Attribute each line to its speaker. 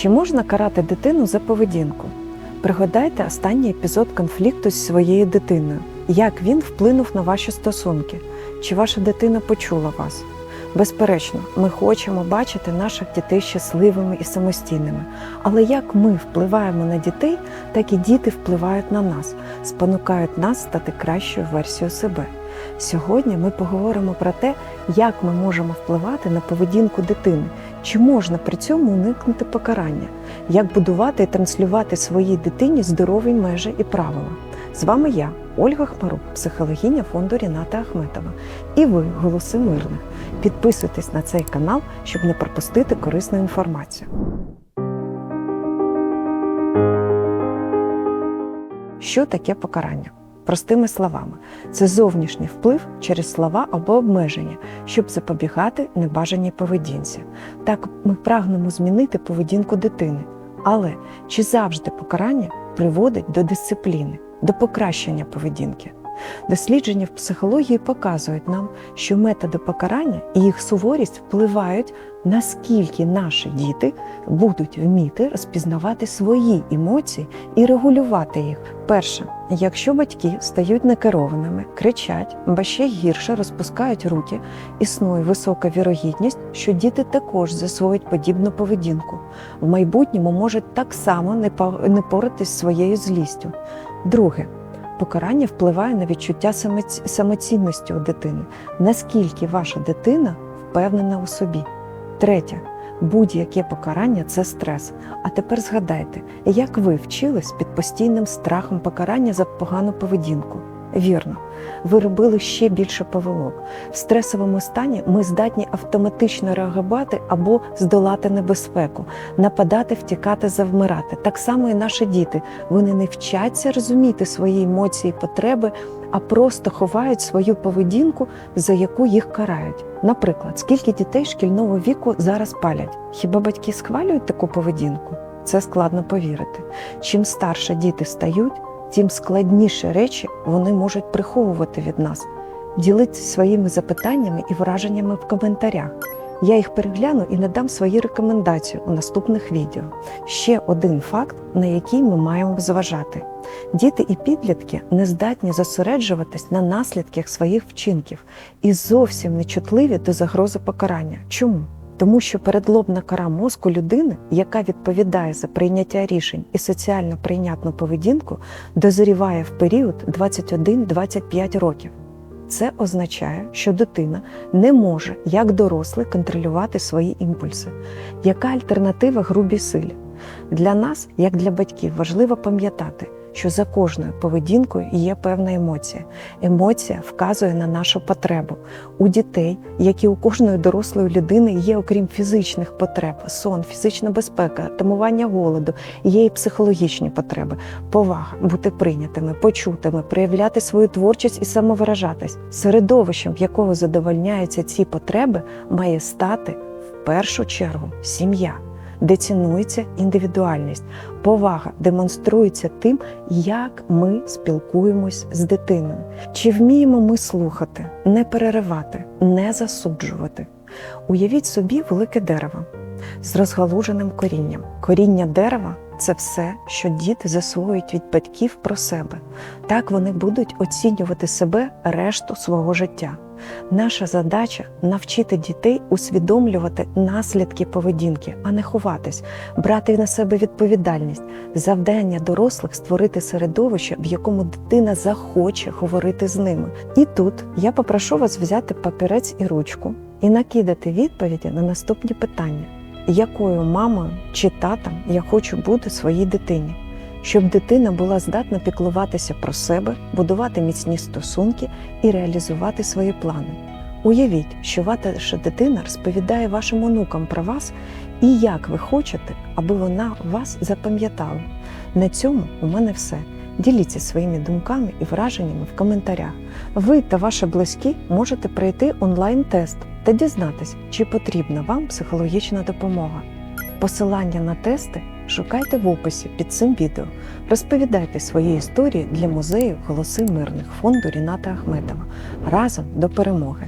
Speaker 1: Чи можна карати дитину за поведінку? Пригадайте останній епізод конфлікту зі своєю дитиною. Як він вплинув на ваші стосунки? Чи ваша дитина почула вас? Безперечно, ми хочемо бачити наших дітей щасливими і самостійними. Але як ми впливаємо на дітей, так і діти впливають на нас, спонукають нас стати кращою версією себе. Сьогодні ми поговоримо про те, як ми можемо впливати на поведінку дитини, чи можна при цьому уникнути покарання, як будувати і транслювати своїй дитині здорові межі і правила. З вами я, Ольга Хмарук, психологиня фонду Ріната Ахметова. І ви, голоси мирних. Підписуйтесь на цей канал, щоб не пропустити корисну інформацію. Що таке покарання? Простими словами, це зовнішній вплив через слова або обмеження, щоб запобігати небажаній поведінці. Так ми прагнемо змінити поведінку дитини. Але чи завжди покарання приводить до дисципліни, до покращення поведінки? Дослідження в психології показують нам, що методи покарання і їх суворість впливають, наскільки наші діти будуть вміти розпізнавати свої емоції і регулювати їх. Перше, якщо батьки стають некерованими, кричать, ба ще гірше розпускають руки, існує висока вірогідність, що діти також засвоять подібну поведінку. В майбутньому можуть так само не по- поратись своєю злістю. Друге, покарання впливає на відчуття самоцінності у дитини, наскільки ваша дитина впевнена у собі. Третє. Будь-яке покарання це стрес. А тепер згадайте, як ви вчились під постійним страхом покарання за погану поведінку. Вірно, ви робили ще більше повелок. В стресовому стані ми здатні автоматично реагувати або здолати небезпеку, нападати, втікати, завмирати. Так само і наші діти. Вони не вчаться розуміти свої емоції, потреби, а просто ховають свою поведінку, за яку їх карають. Наприклад, скільки дітей шкільного віку зараз палять? Хіба батьки схвалюють таку поведінку? Це складно повірити. Чим старше діти стають, тим складніші речі вони можуть приховувати від нас. Ділитися своїми запитаннями і враженнями в коментарях. Я їх перегляну і надам свої рекомендації у наступних відео. Ще один факт, на який ми маємо зважати. Діти і підлітки не здатні зосереджуватись на наслідках своїх вчинків і зовсім не чутливі до загрози покарання. Чому? Тому що передлобна кора мозку людини, яка відповідає за прийняття рішень і соціально прийнятну поведінку, дозріває в період 21-25 років. Це означає, що дитина не може, як дорослий, контролювати свої імпульси. Яка альтернатива грубій силі? Для нас, як для батьків, важливо пам'ятати, що за кожною поведінкою є певна емоція. Емоція вказує на нашу потребу. У дітей, як і у кожної дорослої людини, є, окрім фізичних потреб, сон, фізична безпека, тамування голоду, є і психологічні потреби, повага, бути прийнятими, почутими, проявляти свою творчість і самовиражатись. Середовищем, якого задовольняються ці потреби, має стати в першу чергу сім'я де цінується індивідуальність. Повага демонструється тим, як ми спілкуємось з дитиною. Чи вміємо ми слухати, не переривати, не засуджувати? Уявіть собі велике дерево з розгалуженим корінням. Коріння дерева це все, що діти засвоюють від батьків про себе. Так вони будуть оцінювати себе решту свого життя. Наша задача навчити дітей усвідомлювати наслідки поведінки, а не ховатись, брати на себе відповідальність. Завдання дорослих створити середовище, в якому дитина захоче говорити з ними. І тут я попрошу вас взяти папірець і ручку і накидати відповіді на наступні питання: якою мамою чи татом я хочу бути своїй дитині? Щоб дитина була здатна піклуватися про себе, будувати міцні стосунки і реалізувати свої плани. Уявіть, що ваша дитина розповідає вашим онукам про вас і як ви хочете, аби вона вас запам'ятала. На цьому у мене все. Діліться своїми думками і враженнями в коментарях. Ви та ваші близькі можете пройти онлайн-тест та дізнатись, чи потрібна вам психологічна допомога. Посилання на тести шукайте в описі під цим відео. Розповідайте свої історії для музею Голоси мирних фонду Ріната Ахметова. Разом до перемоги!